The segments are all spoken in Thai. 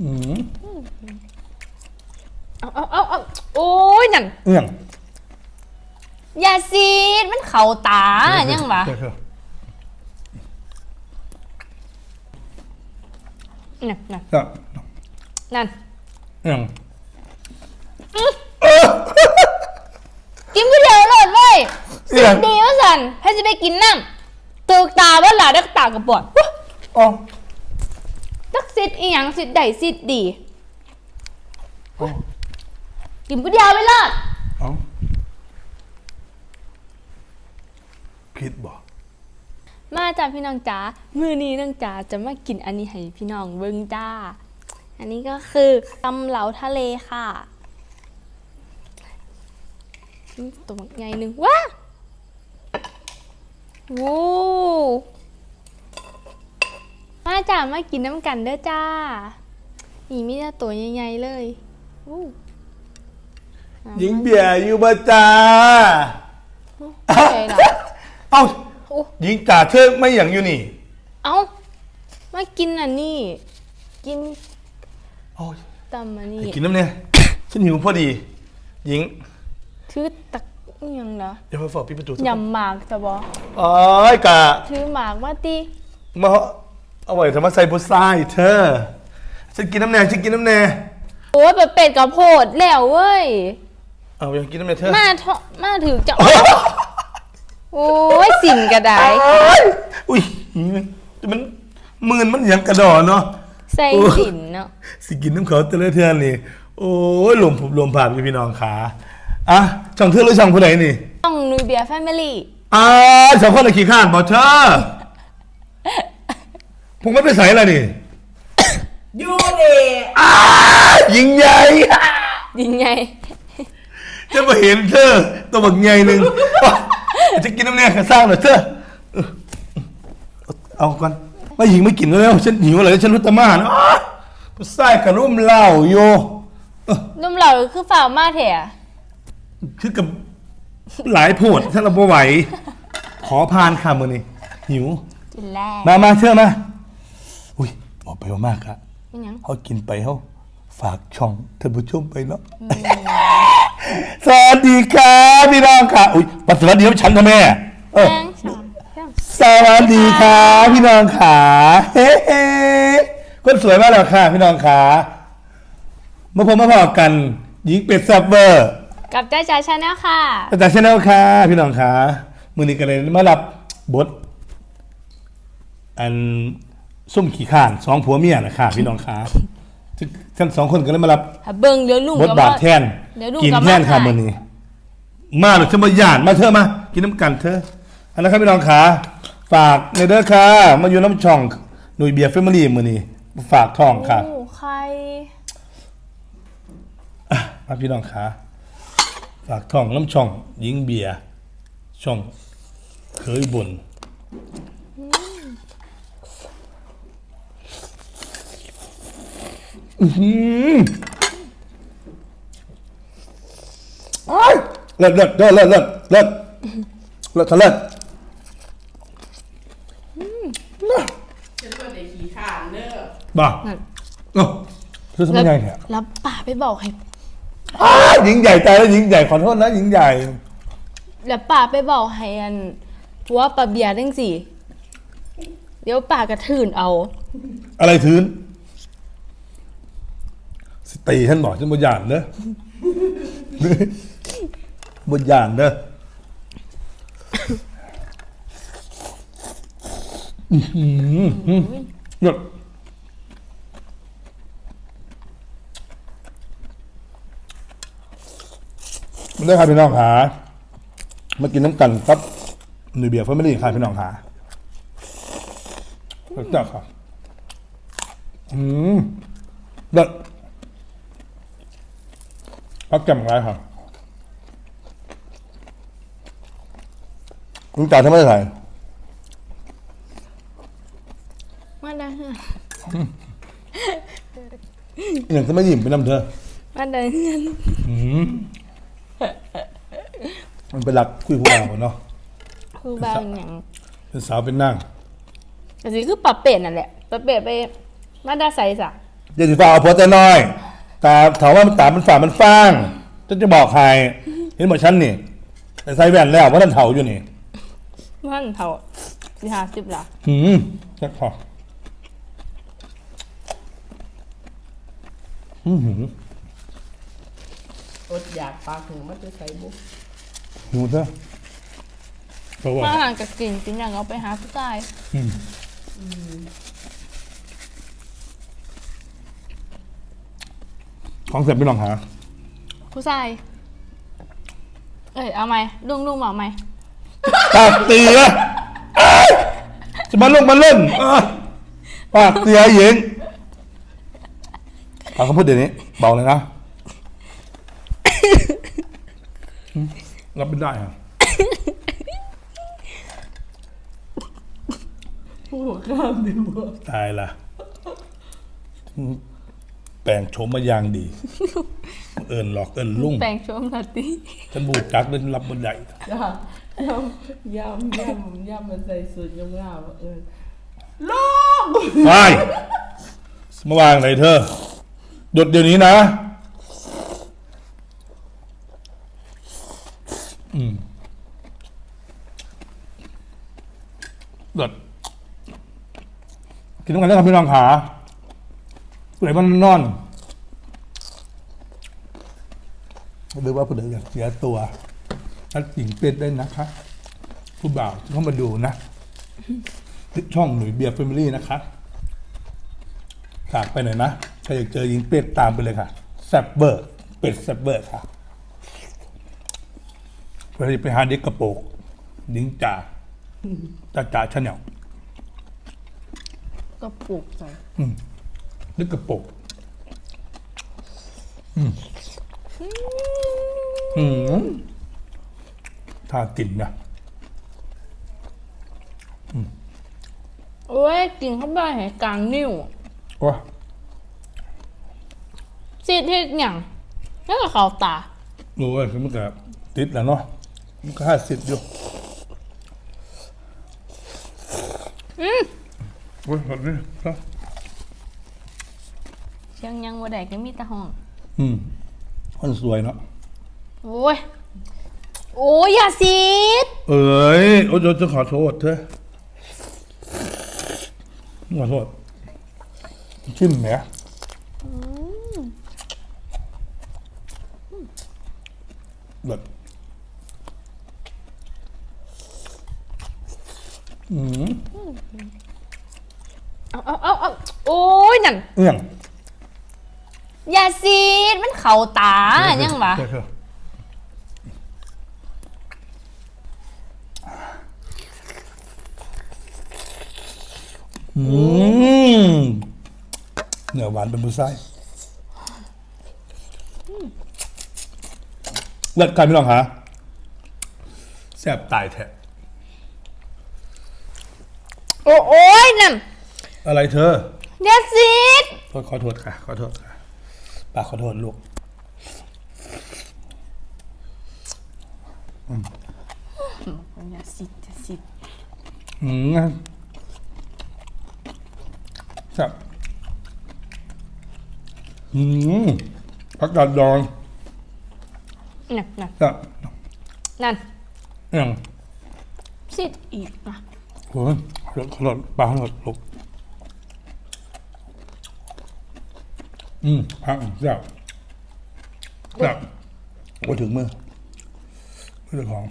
อืมเอาเอาเอาเอาโอ้ยนั่นเอื้องอย่าซีดมันเข่าตายังวะเดี๋ยวเถอะนั่นนั่นก็นั่นเอื้องกินผู้เดียวโลดเว้ยเอื้องดีว่าสันให้จะไปกินน้ำตึกตาว่าหลาดักตากระปวดอ๋อ ดักซิดอีหยังซิดใดซิดดีอ๋อกินผู้เดียวไปเลยอ๋อคิดบ่มาจ้าพี่น้องจ๋ามือนี้น้องจ๋าจะมากินอันนี้ให้พี่น้องเบิ้งจ้า อันนี้ก็คือตำเหลาทะเลค่ะอืมตัวใหญ่หนึ่งว้าโว้มา จ้ามากินน้ำกันเด้อจ้า นี่มีแต่ตัวใหญ่ๆเลยอู้หญิงเบียร์อยู่บ่จ้าใหญ่เหรอเอ้าโอ้หญิงจ่าเธอไม่อย่างอยู่นี่เอ้ามากินอันนี้ กินโอ้ยตำอันนี้กินน้ำเนี่ยฉันหิวพอดี หญิงถือตักอิหยังเหรอเดี๋ยวไปฝากปิดประตูยำหมากจะบอโอ้ยกะถือหมากมาตีมา เอาไว้ทำมาใส่บุษายเธอฉันกินน้ำแน่ฉันกินน้ำแน่โอ้ยเป็ดกับโพดแล้วเว้ย เอาอยากกินน้ำแน่เธอมาเถอะมาถือจะโอ้ยสินกระไดอุ้ยมันมืนมันอย่างกระดอเนาะ ใส่โอ้สินเนาะสิกินน้ำเขาเตลอเทือนนี่ โอ้ยหลวมผมหลวมผ่านพี่พี่น้องขาอะช่องเธอหรือช่องผู้ใดนี่ ต้องนุยเบียร์แฟมิลี่ อ่าสองคนตะขี้ข้านบอกเธอ ผมไม่ไปใส่อะไรนี่ยูเดอ่ายิงใหญ่ยิงไง จะมาเห็นเธอตัวบักใหญ่หนึ่งจะกินน้ำเนี่ยข้าสร้างหน่อยเธอเอาก่อนไม่หญิงไม่กินแล้วฉันหิวอะไรฉันรุตมานะผู้ชายกระรุ่มเหล้าโยเอ้อนุ่มเหล่าคือฝ่าวมาเถอะคือกับหลายโพดถ้าเราบ่ไหว ขอพานค่ะมือนี่หิว กินแรก มามาเชื่อมาอุ้ย บอกไปว่ามากครับเป็นหยังเขากินไปเขาฝากช่องท่านผู้ชมไปเนาะสวัสดีครับพี่น้องค่ะอุ้ยปัสสาวะเดียวฉันทำไมอะเออแป้งสามแป้งสวัสดีครับพี่น้องขาเฮ้เฮ้คนสวยมากเลยค่ะ พี่น้องขาเมื่อผมมาพอกันหญิงเป็ดแซับเวอร์กับจ้าจ๋าชาแนลค่ะ อาจารย์ชาแนลค่ะ พี่น้องขามือนี้กันเลยมารับบท อัน ส้มขี้ข้านสองผัวเมียนะค่ะพี่น้องขาซึ่งทั้งสองคนก็เลยมารับถ้าเบิ่งเดี๋ยวลุงบทก็บาว่าทแทน เดี๋ยวลูกกินกลับแทนมาค่ะขายมือนี้มาหรือจะมาหยาดมาเถอะมา กินน้ำกันเถอะอันนั้นครับพี่น้องขาฝากในเด้อค่ะ มาอยู่น้ำช่องหนุ่ยเบียร์แฟมิลี่มือนี้ฝากทองค่ะโอ้ใครมาพี่น้องขาฝากทองน้ำช่องหญิงเบียร์ช่องเคยบน อื้อหืออ้ยเลิศเลิศเลิศเลิศเลิศเลิศเลิศเลิศฉันก็ได้ขี่ขานเด้อบ้าโอ้คือทำไมใหญ่เนี่ยแล้วป่าไปบอกให้ อ้าวหญิงใหญ่ตายแล้วหญิงใหญ่ขอโทษนะหญิงใหญ่ แล้วป่าไปบอกให้อันว่าปลาเบียร์ทั้งสี่เดี๋ยวป่ากระถืนเอา อะไรทืน สตีท่านบอกฉันบนยานเนอะบนยานเนอะเนี่ยมันได้ครับพี่น้องขามากินน้ำกันครับหนุ่ยเบียร์เฟอร์มิลี่ค่ะพี่น้องขาแล้วจ้าครับอืมเลิศ พักแจ่มไรครับลุงจ่ายทำไมใส่มาได้อย่างทำไมยิ้มไปนำเธอมาได้เงินมันเป็นหลักคุยพวกเราเนาะคือบ้านอย่างเป็นสาวเป็นนั่งแต่สิคือปลาเป็ดนั่นแหละปลาเป็ดไปมาได้ใส่สะอย่าสิฟ้าเอาผัวแต่น้อย ตาถามว่ามันตามันฝ่ามันฟางจะจะบอกใครเห็นบอกฉันนี่แต่ใส่แว่นแล้วว่าท่านเถาอยู่นี่มันเท่าสิหาสิบละหืมจักพออือหืออดอยากปากหูมันจะใส่บุกหูซะเพราะว่ามาหางกับกินกินอย่างเอาไปหาผู้ชาย อืม ของเสร็จไม่ลองหาผู้ชาย เอ้ยเอาไหมลุงลุงเอาไหมปากเตียเอ้ยจะมาลงมาเล่นเอ้ยปากเตียหญิงเอาคำพูดเดี๋ยวนี้เบาเลยนะอืมรับไม่ได้อะหัวข้ามดิบัวตายละอืม แปลงโฉมมาอย่างดี เอินหลอกเอินลุ่งแปลงชมนาตีฉันบูจักเล่นรับบนใหญ่จ้ายำยำยำยำมันใส่สูตรยำงามเออลูกไปมาวางไหนเธอหยุดเดี๋ยวนี้นะ อืมหยุดกินต้องกันแล้วครับพี่น้องขา ผู้ใดมันนอนหรือว่าผู้ใดอยากเสียตัวนัดหญิงเป็ดได้นะคะ ผู้บ่าวเข้ามาดูนะช่องหนุ่ยเบียร์แฟมิลี่นะคะฝากไปหน่อยนะถ้าอยากเจอยิงเป็ดตามไปเลยค่ะแซบเบอร์เป็ดแซบเบอร์ค่ะเวลาไปหาเด็กกระโปรงยิงจ่าจ่าจ่าชาแนลก็ปลูกใส่เด็กกระโปรงอืมอืมถ้ากินนะโอ้ยกินเข้าไปให้กลางนิ้วว้าสิที่อย่างนั่นก็เขาตาโอ้ยมันก็ติดแล้วเนาะมันก็ห้าสิบอยู่อืมโอ้ยแบบนี้ครับเชี ยงยังบ่ได้ก็มีแตะห้อง อืมคนสวยเนาะโอ้ย โอ้ยอย่าซีดเอ้ยโอ้ยจะขอโทษเธอขอโทษชิมแหมแบบอืมเอาเอาเอาเอาโอ้ยนั่นเอี่ยง อย่าซีดมันเขาตายังวะเดี๋ยวเถอะอืมเนื้อหวานเป็นมือไส้เลิศใครไม่ลองหาแซ่บตายแท้โอ้โอ้ยนั่นอะไรเธออย่าซีดขอขอโทษค่ะ ขอโทษค่ะ ป้าขอโทษลูกอย่าซีดอย่าซีดอืมครับอืมผักกาดดองนั่นนั่นครับนั่นอย่างซีดอีกนะโอ้ยขอโทษขอโทษปลาขอโทษลูก อืมพักแซ่บแซ่บโอ้ยถึงมือเรื่องของ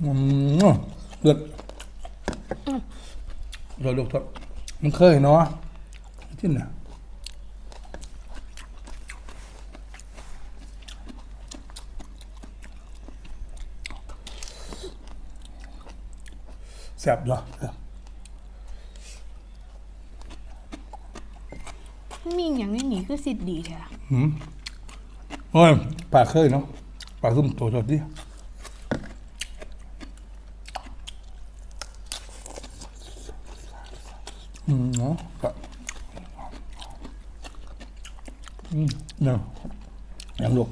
อืมเลือดเราลูกทบมันเคยเนาะที่ไหนแซ่บเนาะ มีอย่างนี้หนีคือซีดดีแท้โอ้ยปลาเคยเนาะปลาซุ่มตัวสดดิอืมเนาะก็อืมเนาะยังลูก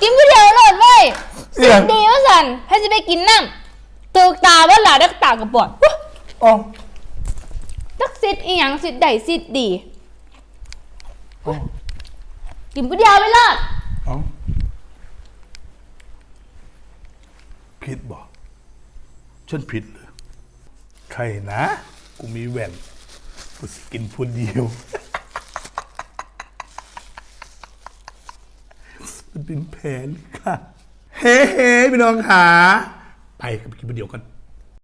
กินผู้เดียวเอี่ยงดีว่าสันให้จะไปกินน้ำ ตึกตาว่าหลาดักตากระปอดอ๋อดักซิดอีหยังซิดใดซิดดีอ๋อกินผู้เดียวไปเลยอ๋อผิดบอกฉันผิดเลยใครนะ กูมีแหวนกูสิกินพูดเดียวมันเป็นแผนค่ะ เฮ้เฮ้พี่น้องขา ไปกินเดียวกัน